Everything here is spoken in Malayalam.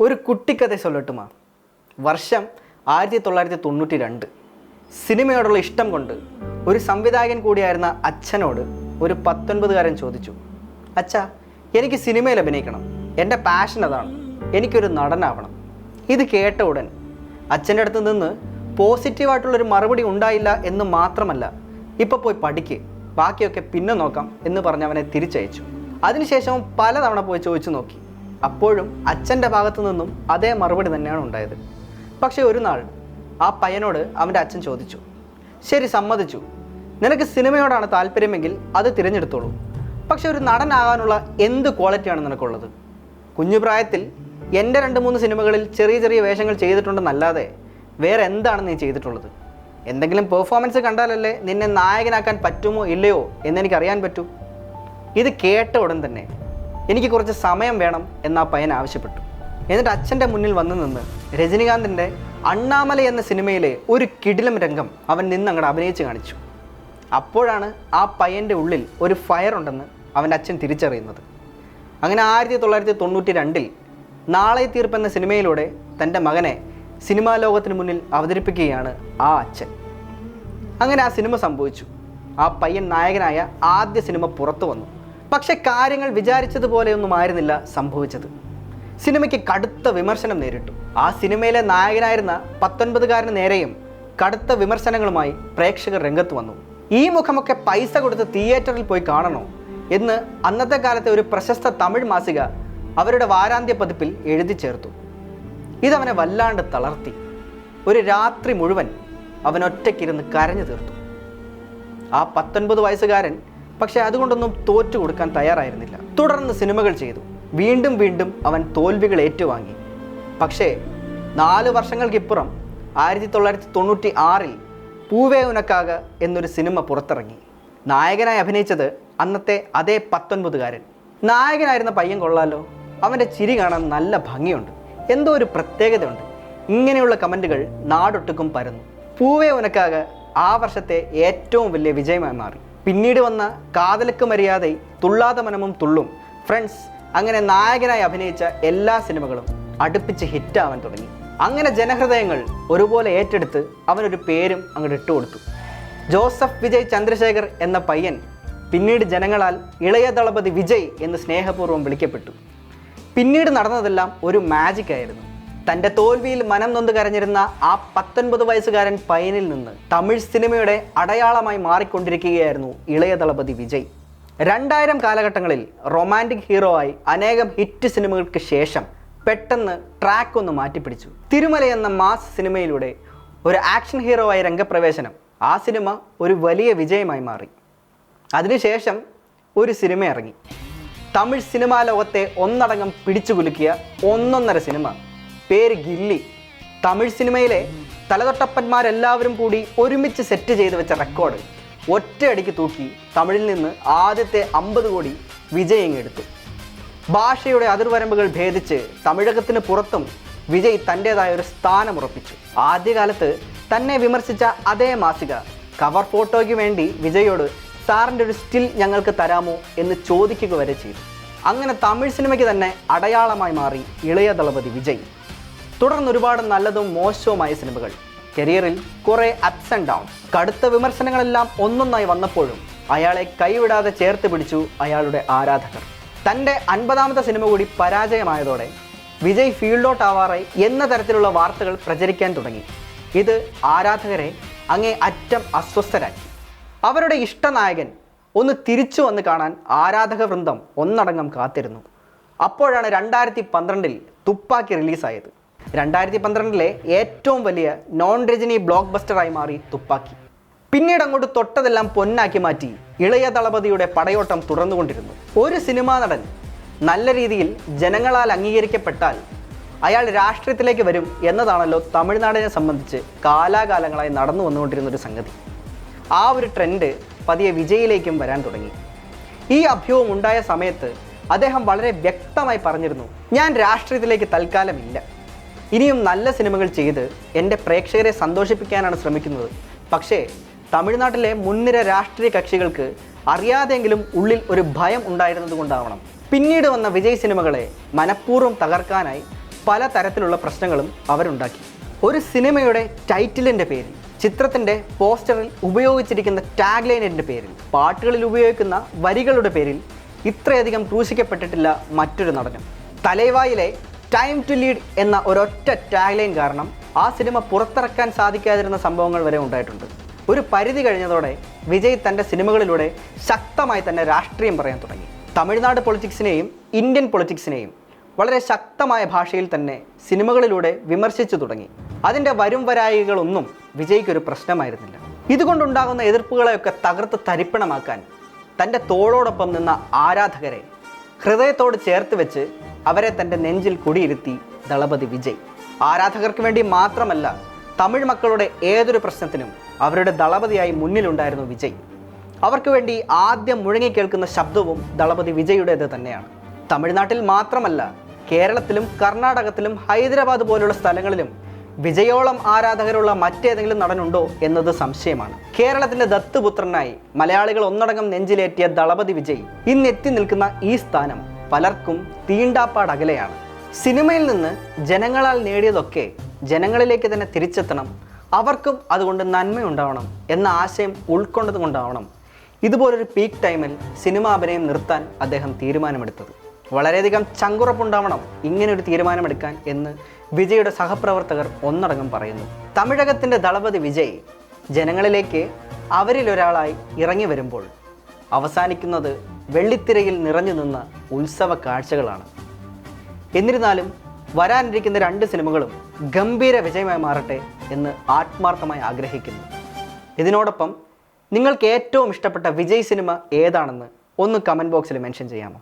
ഒരു കുട്ടിക്കഥ ചൊല്ലട്ടുമാ. വർഷം ആയിരത്തി തൊള്ളായിരത്തി തൊണ്ണൂറ്റി രണ്ട് സിനിമയോടുള്ള ഇഷ്ടം കൊണ്ട് ഒരു സംവിധായകൻ കൂടിയായിരുന്ന അച്ഛനോട് ഒരു പത്തൊൻപതുകാരൻ ചോദിച്ചു അച്ഛാ എനിക്ക് സിനിമയിൽ അഭിനയിക്കണം. എന്റെ പാഷൻ അതാണ്. എനിക്കൊരു നടനാവണം. ഇത് കേട്ട ഉടൻ അച്ഛന്റെ അടുത്ത് നിന്ന് പോസിറ്റീവായിട്ടുള്ളൊരു മറുപടി ഉണ്ടായില്ല എന്ന് മാത്രമല്ല ഇപ്പോൾ പോയി പഠിക്ക്. ബാക്കിയൊക്കെ പിന്നെ നോക്കാം എന്ന് പറഞ്ഞ് അവനെ തിരിച്ചയച്ചു. അതിനുശേഷം പലതവണ പോയി ചോദിച്ചു നോക്കി. അപ്പോഴും അച്ഛന്റെ ഭാഗത്തു നിന്നും അതേ മറുപടി തന്നെയാണ് ഉണ്ടായത്. പക്ഷേ ഒരു നാൾ ആ പയ്യനോട് അവന്റെ അച്ഛൻ ചോദിച്ചു ശരി സമ്മതിച്ചു. നിനക്ക് സിനിമയോടാണ് താല്പര്യമെങ്കിൽ അത് തിരഞ്ഞെടുത്തോളൂ. പക്ഷെ ഒരു നടനാകാനുള്ള എന്ത് ക്വാളിറ്റിയാണ് നിനക്കുള്ളത്? കുഞ്ഞു പ്രായത്തിൽ എന്റെ രണ്ട് മൂന്ന് സിനിമകളിൽ ചെറിയ ചെറിയ വേഷങ്ങൾ ചെയ്തിട്ടുണ്ടെന്നല്ലാതെ വേറെ എന്താണ് നീ ചെയ്തിട്ടുള്ളത്? എന്തെങ്കിലും പെർഫോമൻസ് കണ്ടാലല്ലേ നിന്നെ നായകനാക്കാൻ പറ്റുമോ ഇല്ലയോ എന്നെനിക്കറിയാൻ പറ്റൂ? ഇത് കേട്ട ഉടൻ തന്നെ എനിക്ക് കുറച്ച് സമയം വേണം എന്ന് ആ പയ്യൻ ആവശ്യപ്പെട്ടു. എന്നിട്ട് അച്ഛന്റെ മുന്നിൽ വന്നു നിന്ന് രജനികാന്തിന്റെ അണ്ണാമല എന്ന സിനിമയിലെ ഒരു കിടിലം രംഗം അവൻ നിന്ന് അങ്ങോട്ട് അഭിനയിച്ച് കാണിച്ചു. അപ്പോഴാണ് ആ പയ്യന്റെ ഉള്ളിൽ ഒരു ഫയർ ഉണ്ടെന്ന് അവന്റെ അച്ഛൻ തിരിച്ചറിയുന്നത്. അങ്ങനെ ആയിരത്തി തൊള്ളായിരത്തി തൊണ്ണൂറ്റി രണ്ടിൽ നാളെ തീർപ്പ് എന്ന സിനിമയിലൂടെ തന്റെ മകനെ സിനിമാ ലോകത്തിന് മുന്നിൽ അവതരിപ്പിക്കുകയാണ് ആ അച്ഛൻ. അങ്ങനെ ആ സിനിമ സംഭവിച്ചു. ആ പയ്യൻ നായകനായ ആദ്യ സിനിമ പുറത്തു വന്നു. പക്ഷെ കാര്യങ്ങൾ വിചാരിച്ചതുപോലെയൊന്നും ആയിരുന്നില്ല സംഭവിച്ചത്. സിനിമയ്ക്ക് കടുത്ത വിമർശനം നേരിട്ടു. ആ സിനിമയിലെ നായകനായിരുന്ന പത്തൊൻപതുകാരന് നേരെയും കടുത്ത വിമർശനങ്ങളുമായി പ്രേക്ഷകർ രംഗത്ത് വന്നു. ഈ മുഖമൊക്കെ പൈസ കൊടുത്ത് തിയേറ്ററിൽ പോയി കാണണോ എന്ന് അന്നത്തെ കാലത്തെ ഒരു പ്രശസ്ത തമിഴ് മാസിക അവരുടെ വാരാന്ത്യ പതിപ്പിൽ എഴുതി ചേർത്തു. ഇതവനെ വല്ലാണ്ട് തളർത്തി. ഒരു രാത്രി മുഴുവൻ അവൻ ഒറ്റയ്ക്കിരുന്ന് കരഞ്ഞു തീർത്തു. ആ പത്തൊൻപത് വയസ്സുകാരൻ പക്ഷെ അതുകൊണ്ടൊന്നും തോറ്റു കൊടുക്കാൻ തയ്യാറായിരുന്നില്ല. തുടർന്ന് സിനിമകൾ ചെയ്തു. വീണ്ടും വീണ്ടും അവൻ തോൽവികൾ ഏറ്റുവാങ്ങി. പക്ഷേ നാല് വർഷങ്ങൾക്കിപ്പുറം ആയിരത്തി തൊള്ളായിരത്തി തൊണ്ണൂറ്റി ആറിൽ പൂവേ ഉനക്കാക എന്നൊരു സിനിമ പുറത്തിറങ്ങി. നായകനായി അഭിനയിച്ചത് അന്നത്തെ അതേ പത്തൊൻപതുകാരൻ. നായകനായിരുന്ന പയ്യൻ കൊള്ളാലോ. അവന്റെ ചിരി കാണാൻ നല്ല ഭംഗിയുണ്ട്. എന്തോ ഒരു പ്രത്യേകതയുണ്ട്. ഇങ്ങനെയുള്ള കമന്റുകൾ നാടൊട്ടുക്കും പരന്നു. പൂവേ ഉനക്കാക ആ വർഷത്തെ ഏറ്റവും വലിയ വിജയമായി മാറി. പിന്നീട് വന്ന കാതലക്ക് മര്യാദ തുള്ളാത മനമും തുള്ളും. ഫ്രണ്ട്സ് അങ്ങനെ നായകനായി അഭിനയിച്ച എല്ലാ സിനിമകളും അടുപ്പിച്ച് ഹിറ്റാവാൻ തുടങ്ങി. അങ്ങനെ ജനഹൃദയങ്ങൾ ഒരുപോലെ ഏറ്റെടുത്ത് അവനൊരു പേരും അങ്ങോട്ട് ഇട്ടുകൊടുത്തു ജോസഫ് വിജയ് ചന്ദ്രശേഖർ എന്ന പയ്യൻ പിന്നീട് ജനങ്ങളാൽ ഇളയ ദളപതി വിജയ് എന്ന് സ്നേഹപൂർവം വിളിക്കപ്പെട്ടു. പിന്നീട് നടന്നതെല്ലാം ഒരു മാജിക് ആയിരുന്നു. തന്റെ തോൽവിയിൽ മനം നൊന്ത് കരഞ്ഞിരുന്ന ആ പത്തൊൻപത് വയസ്സുകാരൻ പയ്യനിൽ നിന്ന് തമിഴ് സിനിമയുടെ അടയാളമായി മാറിക്കൊണ്ടിരിക്കുകയായിരുന്നു ഇളയ ദളപതി വിജയ്. രണ്ടായിരം കാലഘട്ടങ്ങളിൽ റൊമാന്റിക് ഹീറോ ആയി അനേകം ഹിറ്റ് സിനിമകൾക്ക് ശേഷം പെട്ടെന്ന് ട്രാക്ക് ഒന്ന് മാറ്റിപ്പിടിച്ചു. തിരുമല എന്ന മാസ് സിനിമയിലൂടെ ഒരു ആക്ഷൻ ഹീറോ ആയി രംഗപ്രവേശനം. ആ സിനിമ ഒരു വലിയ വിജയമായി മാറി. അതിനുശേഷം ഒരു സിനിമ ഇറങ്ങി. തമിഴ് സിനിമാ ലോകത്തെ ഒന്നടങ്കം പിടിച്ചു കുലുക്കിയ ഒന്നൊന്നര സിനിമ. പേര് ഗില്ലി. തമിഴ് സിനിമയിലെ തലതൊട്ടപ്പന്മാരെല്ലാവരും കൂടി ഒരുമിച്ച് സെറ്റ് ചെയ്ത് വെച്ച റെക്കോർഡ്. ഒറ്റയടിക്ക് തൂക്കി തമിഴിൽ നിന്ന് ആദ്യത്തെ അമ്പത് കോടി വിജയം എടുത്തു. ഭാഷയുടെ അതിർവരമ്പുകൾ ഭേദിച്ച് തമിഴകത്തിന് പുറത്തും വിജയ് തന്റെതായ ഒരു സ്ഥാനം ഉറപ്പിച്ചു. ആദ്യകാലത്ത് തന്നെ വിമർശിച്ച അതേ മാസിക കവർ ഫോട്ടോയ്ക്ക് വേണ്ടി വിജയോട് സാറിന്റെ ഒരു സ്റ്റിൽ ഞങ്ങൾക്ക് തരാമോ എന്ന് ചോദിക്കുക വരെ ചെയ്തു. അങ്ങനെ തമിഴ് സിനിമയ്ക്ക് തന്നെ അടയാളമായി മാറി ഇളയ ദളപതി വിജയ്. തുടർന്ന് ഒരുപാട് നല്ലതും മോശവുമായ സിനിമകൾ. കരിയറിൽ കുറേ അപ്സ് ആൻഡ് ഡൗൺസ് കടുത്ത വിമർശനങ്ങളെല്ലാം ഒന്നൊന്നായി വന്നപ്പോഴും അയാളെ കൈവിടാതെ ചേർത്ത് പിടിച്ചു അയാളുടെ ആരാധകർ. തന്റെ അൻപതാമത്തെ സിനിമ കൂടി പരാജയമായതോടെ വിജയ് ഫീൽഡ് ഔട്ട് ആവാറായി എന്ന തരത്തിലുള്ള വാർത്തകൾ പ്രചരിക്കാൻ തുടങ്ങി. ഇത് ആരാധകരെ അങ്ങേ അറ്റം അസ്വസ്ഥരാക്കി. അവരുടെ ഇഷ്ടനായകൻ ഒന്ന് തിരിച്ചു വന്ന് കാണാൻ ആരാധക വൃന്ദം ഒന്നടങ്കം കാത്തിരുന്നു. അപ്പോഴാണ് രണ്ടായിരത്തി പന്ത്രണ്ടിൽ തുപ്പാക്കി റിലീസായത്. രണ്ടായിരത്തി പന്ത്രണ്ടിലെ ഏറ്റവും വലിയ നോൺ രജനി ബ്ലോക്ക് ബസ്റ്ററായി മാറി തുപ്പാക്കി. പിന്നീട് അങ്ങോട്ട് തൊട്ടതെല്ലാം പൊന്നാക്കി മാറ്റി ഇളയ ദളപതിയുടെ പടയോട്ടം തുടർന്നുകൊണ്ടിരുന്നു. ഒരു സിനിമാ നടൻ നല്ല രീതിയിൽ ജനങ്ങളാൽ അംഗീകരിക്കപ്പെട്ടാൽ അയാൾ രാഷ്ട്രീയത്തിലേക്ക് വരും എന്നതാണല്ലോ തമിഴ്നാടിനെ സംബന്ധിച്ച് കാലാകാലങ്ങളായി നടന്നു വന്നുകൊണ്ടിരുന്ന ഒരു സംഗതി. ആ ഒരു ട്രെൻഡ് പതിയെ വിജയിലേക്കും വരാൻ തുടങ്ങി. ഈ അഭ്യൂഹം ഉണ്ടായ സമയത്ത് അദ്ദേഹം വളരെ വ്യക്തമായി പറഞ്ഞിരുന്നു ഞാൻ രാഷ്ട്രീയത്തിലേക്ക് തൽക്കാലം ഇല്ല ഇനിയും നല്ല സിനിമകൾ ചെയ്ത് എന്റെ പ്രേക്ഷകരെ സന്തോഷിപ്പിക്കാനാണ് ശ്രമിക്കുന്നത്. പക്ഷേ തമിഴ്നാട്ടിലെ മുൻനിര രാഷ്ട്രീയ കക്ഷികൾക്ക് അറിയാതെങ്കിലും ഉള്ളിൽ ഒരു ഭയം ഉണ്ടായിരുന്നത് കൊണ്ടാവണം. പിന്നീട് വന്ന വിജയ് സിനിമകളെ മനഃപൂർവം തകർക്കാനായി പല തരത്തിലുള്ള പ്രശ്നങ്ങളും അവരുണ്ടാക്കി. ഒരു സിനിമയുടെ ടൈറ്റിലിന്റെ പേരിൽ ചിത്രത്തിന്റെ പോസ്റ്ററിൽ ഉപയോഗിച്ചിരിക്കുന്ന ടാഗ് ലൈനിന്റെ പേരിൽ പാട്ടുകളിൽ ഉപയോഗിക്കുന്ന വരികളുടെ പേരിൽ ഇത്രയധികം ക്രൂശിക്കപ്പെട്ടിട്ടില്ല മറ്റൊരു നടനും. തലൈവായിലെ ടൈം ടു ലീഡ് എന്ന ഒരൊറ്റ ടാഗ് ലൈൻ കാരണം ആ സിനിമ പുറത്തിറക്കാൻ സാധിക്കാതിരുന്ന സംഭവങ്ങൾ വരെ ഉണ്ടായിട്ടുണ്ട്. ഒരു പരിധി കഴിഞ്ഞതോടെ വിജയ് തന്റെ സിനിമകളിലൂടെ ശക്തമായി തന്നെ രാഷ്ട്രീയം പറയാൻ തുടങ്ങി. തമിഴ്നാട് പൊളിറ്റിക്സിനെയും ഇന്ത്യൻ പൊളിറ്റിക്സിനെയും വളരെ ശക്തമായ ഭാഷയിൽ തന്നെ സിനിമകളിലൂടെ വിമർശിച്ചു തുടങ്ങി. അതിന്റെ വരും വരായികളൊന്നും വിജയ്ക്കൊരു പ്രശ്നമായിരുന്നില്ല. ഇതുകൊണ്ടുണ്ടാകുന്ന എതിർപ്പുകളെയൊക്കെ തകർത്ത് തരിപ്പണമാക്കാൻ തന്റെ തോളോടൊപ്പം നിന്ന ആരാധകരെ ഹൃദയത്തോട് ചേർത്ത് വെച്ച് അവരെ തന്റെ നെഞ്ചിൽ കുടിയിരുത്തി ദളപതി വിജയ്. ആരാധകർക്ക് വേണ്ടി മാത്രമല്ല തമിഴ് മക്കളുടെ ഏതൊരു പ്രശ്നത്തിനും അവരുടെ ദളപതിയായി മുന്നിലുണ്ടായിരുന്നു വിജയ്. അവർക്ക് വേണ്ടി ആദ്യം മുഴങ്ങിക്കേൾക്കുന്ന ശബ്ദവും ദളപതി വിജയുടേത് തന്നെയാണ്. തമിഴ്നാട്ടിൽ മാത്രമല്ല കേരളത്തിലും കർണാടകത്തിലും ഹൈദരാബാദ് പോലുള്ള സ്ഥലങ്ങളിലും വിജയോളം ആരാധകരുള്ള മറ്റേതെങ്കിലും നടനുണ്ടോ എന്നത് സംശയമാണ്. കേരളത്തിന്റെ ദത്തുപുത്രനായി മലയാളികൾ ഒന്നടങ്കം നെഞ്ചിലേറ്റിയ ദളപതി വിജയ് ഇന്നെത്തി നിൽക്കുന്ന ഈ സ്ഥാനം പലർക്കും തീണ്ടാപ്പാട് അകലെയാണ്. സിനിമയിൽ നിന്ന് ജനങ്ങളാൽ നേടിയതൊക്കെ ജനങ്ങളിലേക്ക് തന്നെ തിരിച്ചെത്തണം. അവർക്കും അതുകൊണ്ട് നന്മയുണ്ടാവണം എന്ന ആശയം ഉൾക്കൊണ്ടത് കൊണ്ടാവണം ഇതുപോലൊരു പീക്ക് ടൈമിൽ സിനിമ അഭിനയം നിർത്താൻ അദ്ദേഹം തീരുമാനമെടുത്തത്. വളരെയധികം ചങ്കുറപ്പുണ്ടാവണം ഇങ്ങനെ ഒരു തീരുമാനമെടുക്കാൻ എന്ന് വിജയുടെ സഹപ്രവർത്തകർ ഒന്നടങ്കം പറയുന്നു. തമിഴകത്തിന്റെ ദളപതി വിജയ് ജനങ്ങളിലേക്ക് അവരിലൊരാളായി ഇറങ്ങി വരുമ്പോൾ അവസാനിക്കുന്നത് വെള്ളിത്തിരയിൽ നിറഞ്ഞു നിന്ന ഉത്സവ കാഴ്ചകളാണ്. എന്നിരുന്നാലും വരാനിരിക്കുന്ന രണ്ട് സിനിമകളും ഗംഭീര വിജയമായി മാറട്ടെ എന്ന് ആത്മാർത്ഥമായി ആഗ്രഹിക്കുന്നു. ഇതിനോടൊപ്പം നിങ്ങൾക്ക് ഏറ്റവും ഇഷ്ടപ്പെട്ട വിജയ് സിനിമ ഏതാണെന്ന് ഒന്ന് കമന്റ് ബോക്സിൽ മെൻഷൻ ചെയ്യാമോ?